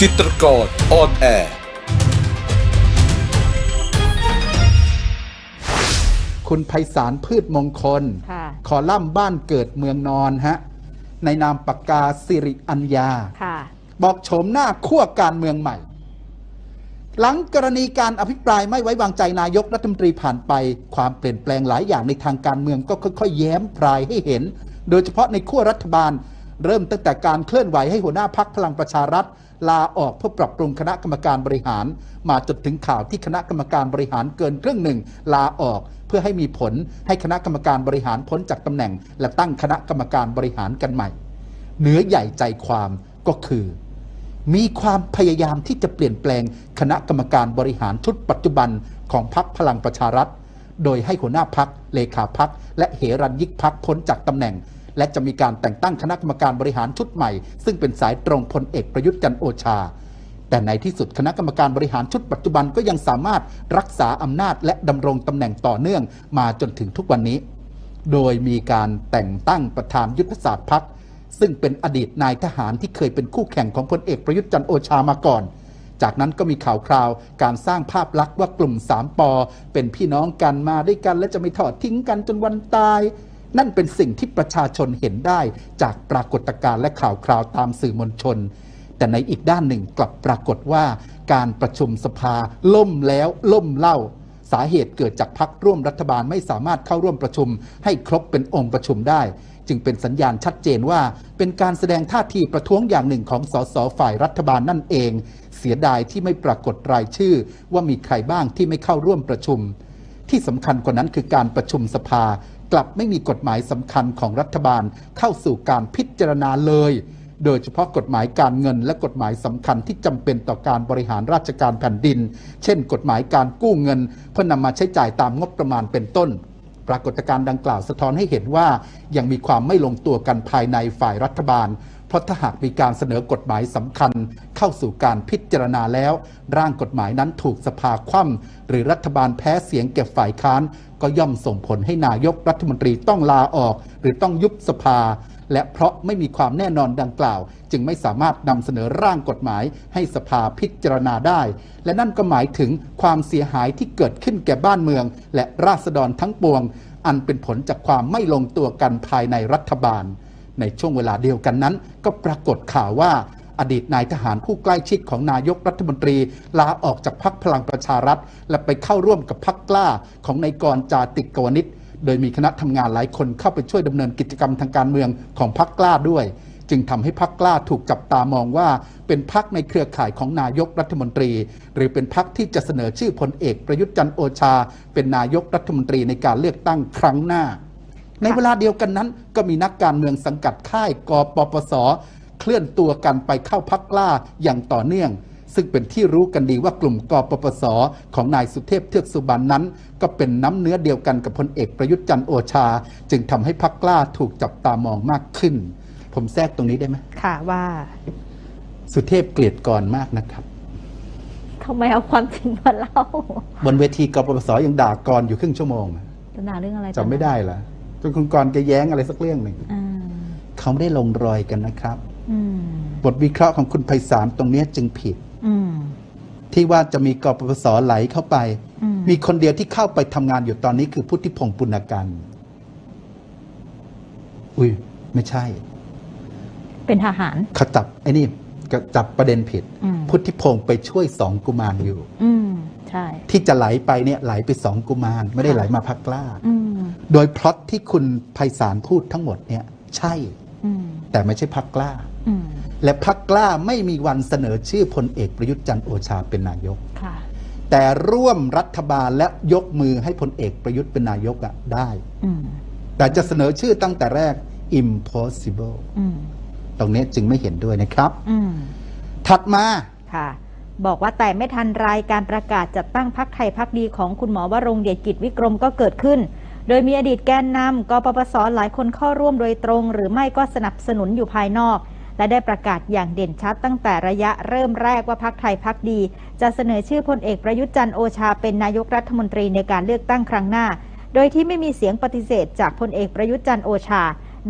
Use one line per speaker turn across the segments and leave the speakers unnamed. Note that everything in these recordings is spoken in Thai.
จิตรกรออนแอร์
คุณไพศาลพืชมงคล
ค่ะ
คอลัมน์บ้านเกิดเมืองนอนฮะ ในนามปากกาสิริอัญญา
ค่ะ
บอกโฉมหน้าขั้วการเมืองใหม่ หลังกรณีการอภิปรายไม่ไว้วางใจนายกรัฐมนตรีผ่านไป ความเปลี่ยนแปลงหลายอย่างในทางการเมืองก็ค่อยๆ แย้มพรายให้เห็น โดยเฉพาะในขั้วรัฐบาล เริ่มตั้งแต่การเคลื่อนไหวให้หัวหน้าพักพลังประชารัฐ ลาออกเพื่อปรับปรุงคณะกรรมการบริหาร มาจนถึงข่าวที่คณะกรรมการบริหารเกินครึ่งหนึ่ง ลาออกเพื่อให้มีผลให้คณะกรรมการบริหารพ้นจากตำแหน่ง และตั้งคณะกรรมการบริหารกันใหม่เนื้อใหญ่ใจความก็คือ มีความพยายามที่จะเปลี่ยนแปลงคณะกรรมการบริหารชุดปัจจุบันของพรรคพลังประชารัฐ โดยให้หัวหน้าพักเลขาพักและเหรัญยิกพักพ้นจากตำแหน่ง และจะมีการแต่งตั้งคณะกรรมการบริหารชุดใหม่ ซึ่งเป็นสายตรงพลเอกประยุทธ์จันโอชา แต่ในที่สุดคณะกรรมการบริหารชุดปัจจุบันก็ยังสามารถรักษาอำนาจและดำรงตำแหน่งต่อเนื่องมาจนถึงทุกวันนี้ โดยมีการแต่งตั้งประธานยุทธศาสตร์พักซึ่งเป็นอดีตนายทหารที่เคยเป็นคู่แข่งของพลเอกประยุทธ์จันโอชามาก่อน จากนั้นก็มีข่าวคราวการสร้างภาพลักษณ์ว่ากลุ่มสามปอเป็นพี่น้องกันมาด้วยกันและจะไม่ทอดทิ้งกันจนวันตาย นั่นเป็นสิ่งที่ประชาชนเห็นได้จากปรากฏการณ์และข่าวคราวตามสื่อมวลชน แต่ในอีกด้านหนึ่งกลับปรากฏว่าการประชุมสภาล่มแล้วล่มเล่า สาเหตุเกิดจากพักร่วมรัฐบาลไม่สามารถเข้าร่วมประชุม ให้ครบเป็นองค์ประชุมได้ จึงเป็นสัญญาณชัดเจนว่า เป็นการแสดงท่าทีประท้วงอย่างหนึ่งของสสฝ่ายรัฐบาลนั่นเอง เสียดายที่ไม่ปรากฏรายชื่อ ว่ามีใครบ้างที่ไม่เข้าร่วมประชุมที่สำคัญกว่านั้นคือการประชุมสภา กลับไม่มีกฎหมายสำคัญของรัฐบาลเข้าสู่การพิจารณาเลย โดยเฉพาะกฎหมายการเงินและกฎหมายสำคัญที่จำเป็นต่อการบริหารราชการแผ่นดิน เช่น กฎหมายการกู้เงินเพื่อนำมาใช้จ่ายตามงบประมาณเป็นต้น ปรากฏการณ์ดังกล่าวสะท้อนให้เห็นว่ายังมีความไม่ลงตัวกันภายในฝ่ายรัฐบาล เพราะถ้าหากมีการเสนอกฎหมายสำคัญ เข้าสู่การพิจารณาแล้ว ร่างกฎหมายนั้นถูกสภาคว่ำหรือรัฐบาลแพ้เสียงเก็บฝ่ายค้าน ก็ย่อมส่งผลให้นายกรัฐมนตรีต้องลาออก หรือต้องยุบสภา และเพราะไม่มีความแน่นอนดังกล่าว จึงไม่สามารถนำเสนอร่างกฎหมายให้สภาพิจารณาได้ และนั่นก็หมายถึงความเสียหายที่เกิดขึ้นแก่บ้านเมือง และราษฎรทั้งปวง อันเป็นผลจากความไม่ลงตัวกันภายในรัฐบาล ในช่วงเวลาเดียวกันนั้น ก็ปรากฏข่าวว่าอดีตนายทหารผู้ใกล้ชิดของนายกรัฐมนตรี ลาออกจากพรรคพลังประชารัฐ และไปเข้าร่วมกับพรรคกล้าของนายกรจาติกกวนิช โดยมีคณะทำงานหลายคนเข้าไปช่วยดำเนินกิจกรรมทางการเมืองของพรรคกล้าด้วย จึงทำให้พรรคกล้าถูกจับตามองว่า เป็นพรรคในเครือข่ายของนายกรัฐมนตรี หรือเป็นพรรคที่จะเสนอชื่อพลเอกประยุทธ์จันทร์โอชา เป็นนายกรัฐมนตรีในการเลือกตั้งครั้งหน้า ในเวลาเดียวกันนั้น ก็มีนักการเมืองสังกัดค่ายกปปสเคลื่อนตัวกันไปเข้าพักกล้าอย่างต่อเนื่อง ซึ่งเป็นที่รู้กันดีว่ากลุ่มกปปส ของนายสุเทพเทือกสุบรรณนั้น ก็เป็นน้ำเนื้อเดียวกันกับพลเอกประยุทธ์จันทร์โอชา จึงทำให้พักกล้าถูกจับตามองมากขึ้น ผมแทรกตรงนี้ได้ไหม
ค่ะว่า
สุเทพเกลียดกรมากนะครับ
ทำไมเอาความจริงมาเล่า
บนเวทีกปปสยังด่ากรอยู่ครึ่งชั่วโมง
จะด่าเรื่องอะไร
จำไม่ได้เหรอจนคุณกรแกแย้งอะไรสักเรื่องหนึ่ง
อ่า
เขาไม่ได้ลงรอยกันนะครับ
อืม
บทวิเคราะห์ของคุณไพศาลตรงเนี้ยจึงผิด
อืม
ที่ว่าจะมีกปปสไหลเข้าไป
อืม
มีคนเดียวที่เข้าไปทำงานอยู่ตอนนี้คือพุทธิพงศ์ปุณกันอุ้ยไม่ใช่
เป็นทหาร
เขาจับไอ้นี่ก็จับประเด็นผิด
อืม
พุทธิพงศ์ไปช่วยสองกุมารอยู่
อืมใช่
ที่จะไหลไปเนี่ยไหลไปสองกุมารไม่ได้ไหลมาพักกล้า
อืม
โดยพล็อตที่คุณไพศาลพูดทั้งหมดเนี่ย ใช่
อืม
แต่ไม่ใช่พักกล้า
อืม
และพักกล้าไม่มีวันเสนอชื่อพลเอกประยุทธ์จันทร์โอชาเป็นนายก
ค่ะ
แต่ร่วมรัฐบาลและยกมือให้พลเอกประยุทธ์เป็นนายกอะได้
อืม
แต่จะเสนอชื่อตั้งแต่แรก impossible
อืม
ตรงนี้จึงไม่เห็นด้วยนะครับ
อืม
ถัดมา
ค่ะบอกว่าแต่ไม่ทันไรการประกาศจัดตั้งพักไทยพักดีของคุณหมอวรงค์เดชกิจวิกรมก็เกิดขึ้น โดยมีอดีตแกนนำกปปสหลายคนเข้าร่วมโดยตรง หรือไม่ก็สนับสนุนอยู่ภายนอก และได้ประกาศอย่างเด่นชัดตั้งแต่ระยะเริ่มแรกว่าพักไทยพักดี จะเสนอชื่อพลเอกประยุทธ์จันโอชาเป็นนายกรัฐมนตรีในการเลือกตั้งครั้งหน้า โดยที่ไม่มีเสียงปฏิเสธจากพลเอกประยุทธ์จันโอชา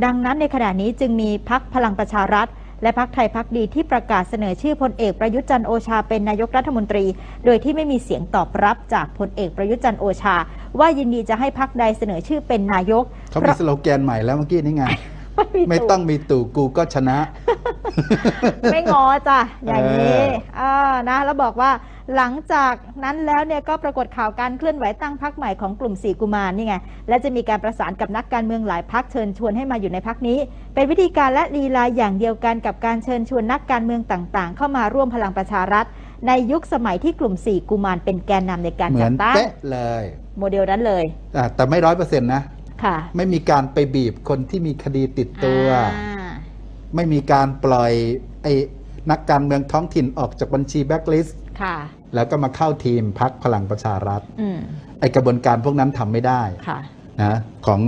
ดังนั้นในขณะนี้จึงมีพักพลังประชารัฐ และพักไทยพักดีที่ประกาศเสนอชื่อพลเอกประยุทธ์จันโอชาเป็นนายกรัฐมนตรี โดยที่ไม่มีเสียงตอบรับจากพลเอกประยุทธ์จันโอชา ว่ายินดีจะให้พักใดเสนอชื่อเป็นนายก
เขามีสโลแกนใหม่แล้วเมื่อกี้นี่ไง
ไม่
ไม่
ถูก
ต้องมีตู่กูก็ชนะ
ไม่งอจ้ะอย่างนี้
เออ
อ่านะแล้วบอกว่าหลังจากนั้นแล้วเนี่ยก็ปรากฏข่าวการเคลื่อนไหวตั้งพักใหม่ของกลุ่มสี่กุมารนี่ไงและจะมีการประสานกับนักการเมืองหลายพักเชิญชวนให้มาอยู่ในพักนี้ เป็นวิธีการและลีลาอย่างเดียวกันกับการเชิญชวนนักการเมืองต่างๆ เข้ามาร่วมพลังประชารัฐ ในยุคสมัยที่กลุ่มสี่กุมารเป็นแกนนำในการ
เหมื
จั
อ
ด
น
ตั้ง
เป๊ะเลย
โมเดลนั้นเลย
อะแต่ไม่ร้อยเปอร์เซ็นต์นะ
ค่ะ
ไม่มีการไปบีบคนที่มีคดีติดตัว
อ่า
ไม่มีการปล่อยไอ้นักการเมืองท้องถิ่นออกจากบัญชีแบ็กลิสต์
ค่ะ
แล้วก็มาเข้าทีมพักพลังประชารัฐ
อืม
ไอ้กระบวนการพวกนั้นทำไม่ได้
ค่ะ
นะของ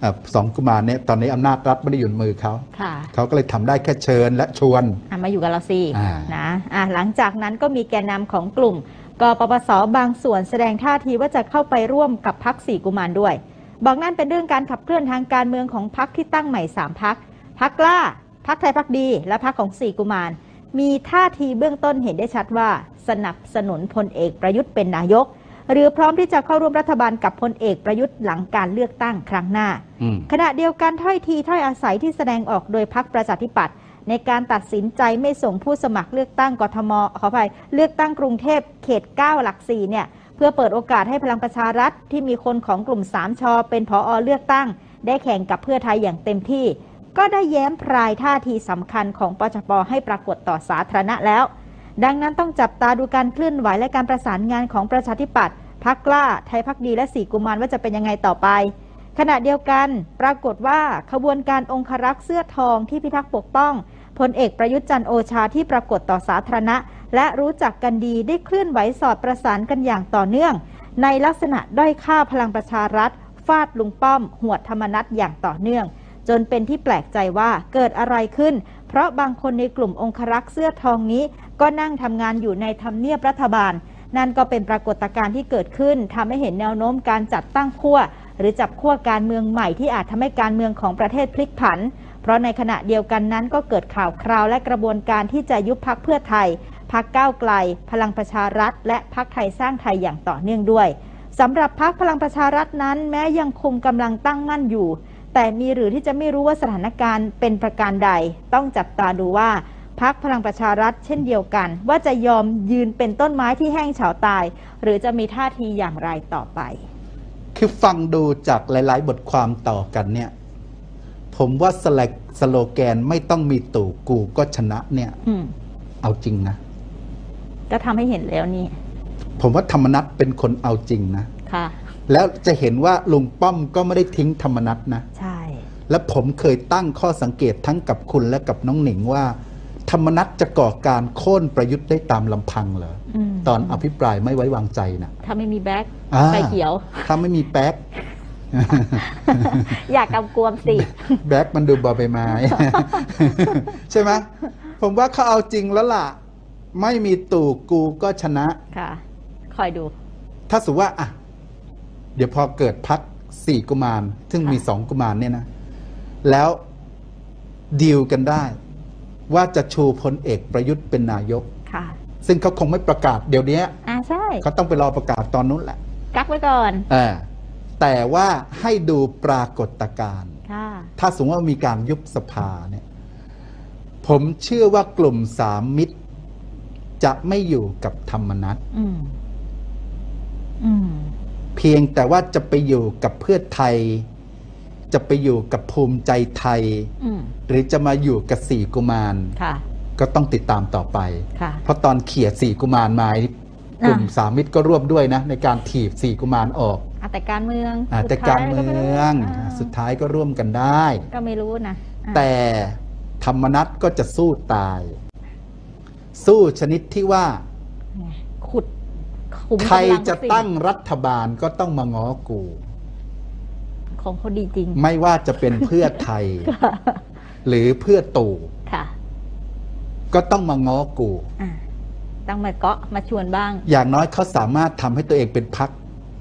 เออสองกุมารเนี่ยตอนนี้อำนาจรัฐไม่ได้อยู่ในมือเขา
ค่ะ
เขาก็เลยทำได้แค่เชิญและชวน
อะมาอยู่กับเราสิ
อ่า
นะอะหลังจากนั้นก็มีแกนนำของกลุ่มกปปสบางส่วนแสดงท่าทีว่าจะเข้าไปร่วมกับพักสี่กุมารด้วย บอกนั่นเป็นเรื่องการขับเคลื่อนทางการเมืองของพักที่ตั้งใหม่สามพักพักกล้าพักไทยพักดี และพักของสี่กุมาร มีท่าทีเบื้องต้นเห็นได้ชัดว่า สนับสนุนพลเอกประยุทธ์เป็นนายก หรือพร้อมที่จะเข้าร่วมรัฐบาลกับพลเอกประยุทธ์หลังการเลือกตั้งครั้งหน้า
อืม
ขณะเดียวกันถ้อยทีถ้อยอาศัยที่แสดงออกโดยพักประชาธิปัตย์ในการตัดสินใจไม่ส่งผู้สมัครเลือกตั้งกทมขออภัยเลือกตั้งกรุงเทพเขต 9 หลักสี่เนี่ยเพื่อเปิดโอกาสให้พลังประชารัฐที่มีคนของกลุ่ม3ชอเป็นผออเลือกตั้ง ได้แข่งกับเพื่อไทยอย่างเต็มที่ ก็ได้แย้มพรายท่าทีสำคัญของปชปให้ปรากฏต่อสาธารณะแล้ว ดังนั้นต้องจับตาดูการเคลื่อนไหวและการประสานงานของประชาธิปัตย์พักกล้า ไทยพักดีและสีกุมารว่าจะเป็นยังไงต่อไป ขณะเดียวกัน ปรากฏว่าขบวนการองครักษ์เสื้อทองที่พิทักษ์ปกป้องพลเอกประยุทธ์จันโอชาที่ปรากฏต่อสาธารณะ และรู้จักกันดีได้เคลื่อนไหวสอดประสานกันอย่างต่อเนื่อง ในลักษณะด้อยค่าพลังประชารัฐ ฟาดลุงป้อม หวดธรรมนัตอย่างต่อเนื่อง จนเป็นที่แปลกใจว่าเกิดอะไรขึ้น เพราะบางคนในกลุ่มองครักษ์เสื้อทองนี้ ก็นั่งทำงานอยู่ในทำเนียบรัฐบาล นั่นก็เป็นปรากฏการณ์ที่เกิดขึ้นทำให้เห็นแนวโน้มการจัดตั้งขั้วหรือจับขั้วการเมืองใหม่ที่อาจทำให้การเมืองของประเทศพลิกผัน เพราะในขณะเดียวกันนั้นก็เกิดข่าวคราวและกระบวนการที่จะยุบพักเพื่อไทย พักก้าวไกล พลังประชารัฐ และพักไทยสร้างไทยอย่างต่อเนื่องด้วยสำหรับพักพลังประชารัฐนั้น แม้ยังคงกำลังตั้งมั่นอยู่ แต่มีหรือที่จะไม่รู้ว่าสถานการณ์เป็นประการใด ต้องจับตาดูว่าพักพลังประชารัฐเช่นเดียวกัน ว่าจะยอมยืนเป็นต้นไม้ที่แห้งเฉาตาย หรือจะมีท่าทีอย่างไรต่อไป
คือฟังดูจากหลาย ๆ บทความต่อกันเนี่ย ผมว่าสแลกสโลแกนไม่ต้องมีตู่กูก็ชนะเนี่ย
อืม
เอาจริงนะ
ก็ทำให้เห็นแล้วนี่
ผมว่าธรรมนัตเป็นคนเอาจริงนะ
ค่ะ
แล้วจะเห็นว่าลุงป้อมก็ไม่ได้ทิ้งธรรมนัตนะ
ใช่
และผมเคยตั้งข้อสังเกตทั้งกับคุณและกับน้องหนิงว่า ธรรมนัตจะก่อการโค่นประยุทธ์ได้ตามลำพังเหรอ
อืม
ตอนอภิปรายไม่ไว้วางใจนะ
ถ้าไม่มีแบ็ค
อ่า
ไฟเขียว
ถ้าไม่มีแป๊ก
อยากกำกวมสิ
แบ็กมันดูบอใบไม้ ใช่ไหมผมว่าเขาเอาจริงแล้วล่ะ ไม่มีตู่กูก็ชนะ
ค่ะ คอยดู
ถ้าสมมติว่าอะเดี๋ยวพอเกิดพักสี่กุมาร ซึ่งมี
ค่ะ
สองกุมารเนี่ยนะ แล้วดีลกันได้ ว่าจะชูพลเอกประยุทธ์เป็นนายก
ค่ะ
ซึ่งเขาคงไม่ประกาศเดี๋ยวนี้
อ่าใช่
เขาต้องไปรอประกาศตอนนู้นแหละ
กักไว้ก่อน
อ่าแต่ว่าให้ดูปรากฏการณ์
ค่ะ
ถ้าสมมติว่ามีการยุบสภาเนี่ย ผมเชื่อว่ากลุ่มสามมิตร จะไม่อยู่กับธรรมนัต
อืมอืม
เพียงแต่ว่าจะไปอยู่กับเพื่อไทย จะไปอยู่กับภูมิใจไทย
อืม
หรือจะมาอยู่กับสี่กุมาร
ค่ะ
ก็ต้องติดตามต่อไป
ค่ะ
เพราะตอนเขี่ยสี่กุมารมานี่กลุ่ม
อะ
สามมิตรก็ร่วมด้วยนะ ในการถีบสี่กุมารออก
อะแต่การเมือง
อา
สุด
แต่
ท้ย
การเมื
ไรู้
อง
อ่า
สุดท้ายก็ร่วมกันได้
ก็ไม่รู้นะอะ
แต่ธรรมนัตก็จะสู้ตาย สู้ชนิดที่ว่า
ไงขุดขุม
ใคร
กำลัง
จะ
สิ
ตั้งรัฐบาลก็ต้องมาง้อกู
ของเขาดีจริง
ไม่ว่าจะเป็นเพื่อไทย หรือเพื่อตู่
ค่ะ
ก็ต้องมาง้อกู
อะต้องมาเกาะมาชวนบ้าง
อย่างน้อยเขาสามารถทำให้ตัวเองเป็นพัก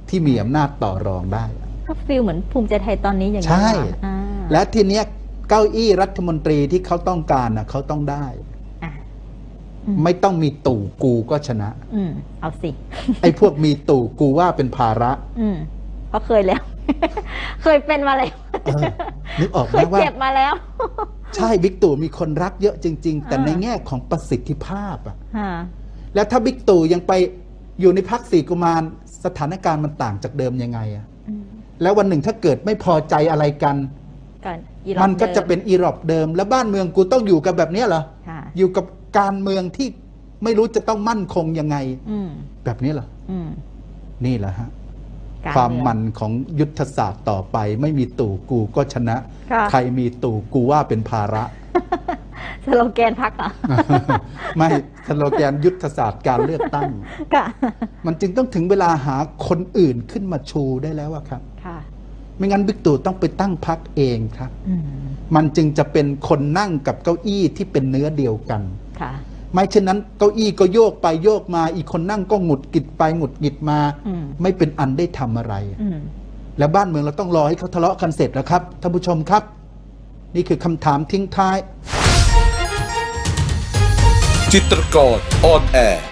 ที่มีอำนาจต่อรองได้
ก็ฟีลเหมือนภูมิใจไทยตอนนี้อย่างนี้
ใช่
เหรออ่า
และทีเนี้ยเก้าอี้รัฐมนตรีที่เขาต้องการนะเขาต้องได้
อะอืม
ไม่ต้องมีตู่กูก็ชนะ
อืมเอาสิ
ไอ้พวกมีตู่กูว่าเป็นภาระ
อืมเพราะเคยแล้ว เคยเป็นมาแล้ว
เออนึกออก
เค
ไหม
ย
ว่า
เจ็บมาแล้ว
ใช่บิ๊กตู่มีคนรักเยอะจริง ๆ แต่
อ่า
ในแง่ของประสิทธิภาพอะ
ฮะ
แล้วถ้าบิ๊กตู่ยังไปอยู่ในพักสี่กุมารสถานการณ์มันต่างจากเดิมยังไงอะ
อืม
แล้ววันหนึ่งถ้าเกิดไม่พอใจอะไรกัน
ก่อนอีรอบ
มันก็
ดิ
จะเป็นอีรอบเดิม แล้วบ้านเมืองกูต้องอยู่กับแบบเนี้ยเหรอ
ค่ะ
อยู่กับ การเมืองที่ไม่รู้จะต้องมั่นคงยังไง
อืม
แบบนี้เหรอ
อืม
นี่แหละฮะ
การ
ความ
เอง
มันของยุทธศาสตร์ต่อไป ไม่มีตู่กูก็ชนะ
ค่ะ
ใครมีตู่กูว่าเป็นภาระ
สโลแกนพักเหรอ
ไม่สโลแกนยุทธศาสตร์การเลือกตั้ง
ค่ะ
มันจึงต้องถึงเวลาหาคนอื่นขึ้นมาชูได้แล้วอะครับ
ค่ะ
ไม่งั้นบิ๊กตู่ต้องไปตั้งพักเองครับ
อืม
มันจึงจะเป็นคนนั่งกับเก้าอี้ที่เป็นเนื้อเดียวกัน
ค่ะ
ไม่เช่นนั้นเก้าอี้ก็โยกไปโยกมา อีกคนนั่งก็หงุดหงิดไปหงุดหงิดมา
อืม
ไม่เป็นอันได้ทำอะไร
อืม
แล้วบ้านเมืองเราต้องรอให้เขาทะเลาะกันเสร็จแล้วครับท่านผู้ชมครับ นี่คือคำถามทิ้งท้าย
จิตรกรออนแอร์